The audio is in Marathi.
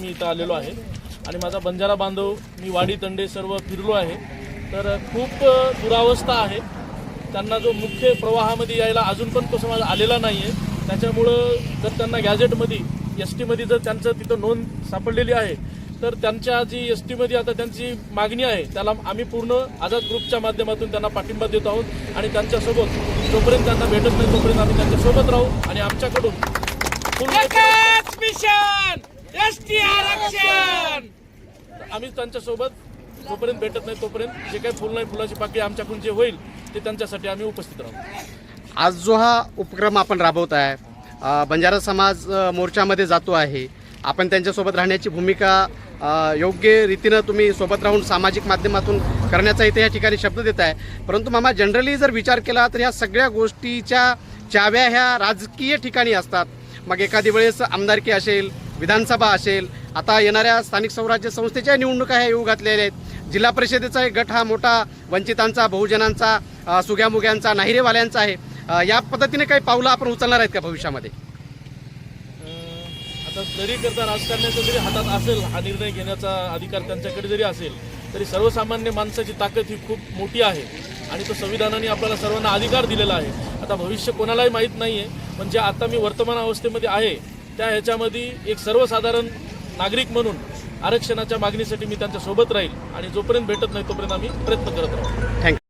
मी इथं आलेलो आहे. आणि माझा बंजारा बांधव मी वाडी तंडे सर्व फिरलो आहे. तर खूप दुरावस्था आहे. त्यांना जो मुख्य प्रवाहामध्ये यायला अजून पण तो समाज आलेला नाही आहे त्याच्यामुळं जर त्यांना गॅजेटमध्ये एस टीमध्ये जर त्यांचं तिथं नोंद सापडलेली आहे तर त्यांच्या जी एस टीमध्ये आता त्यांची मागणी आहे त्याला आम्ही पूर्ण आझाद ग्रुपच्या माध्यमातून त्यांना पाठिंबा देत आहोत. आणि त्यांच्यासोबत जोपर्यंत त्यांना भेटत नाही तोपर्यंत आम्ही त्यांच्यासोबत राहू. आणि आमच्याकडून पूर्ण एसटी आरक्षण! आम्ही त्यांच्यासोबत जोपर्यंत भेटत नाही तोपर्यंत जे काही फुल नाही फुलाची पाकळी आमच्याकडून जे होईल ते त्यांच्यासाठी आम्ही उपस्थित राहू. आज जो हा उपक्रम आपण राबवत आहे बंजारा समाज मोर्चामध्ये जातो आहे आपण त्यांच्यासोबत राहण्याची भूमिका योग्य रीतीनं तुम्ही सोबत राहून सामाजिक माध्यमातून करण्याचा इथे या ठिकाणी शब्द देत आहे. परंतु मामा जनरली जर विचार केला तर ह्या सगळ्या गोष्टीच्या चाव्या ह्या राजकीय ठिकाणी असतात. मग एखादी वेळेस आमदारकी असेल विधानसभा असेल आता येणाऱ्या स्थानिक स्वराज्य संस्थेच्या निवडणुका ह्या येऊ घातलेल्या आहेत. जिल्हा परिषदेचा एक गट हा मोठा वंचितांचा बहुजनांचा सुग्यामुग्यांचा नाहिरेवाल्यांचा आहे. या पद्धतीने काही पावलं आपण उचलणार आहेत का भविष्यामध्ये? आता जरी करता राजकारण्याचा जरी हातात असेल हा निर्णय घेण्याचा अधिकार त्यांच्याकडे जरी असेल तरी सर्वसामान्य माणसाची ताकद ही खूप मोठी आहे. आणि तो संविधानाने आपल्याला सर्वांना अधिकार दिलेला आहे. आता भविष्य कोणालाही माहीत नाही आहे पण जे आता मी वर्तमान अवस्थेमध्ये आहे त्या ह्याच्यामध्ये एक सर्वसाधारण नागरिक म्हणून आरक्षणाच्या मागणीसाठी मी त्यांच्यासोबत राहील आणि जोपर्यंत भेटत नाही तोपर्यंत आम्ही प्रयत्न करत राहू. थँक्यू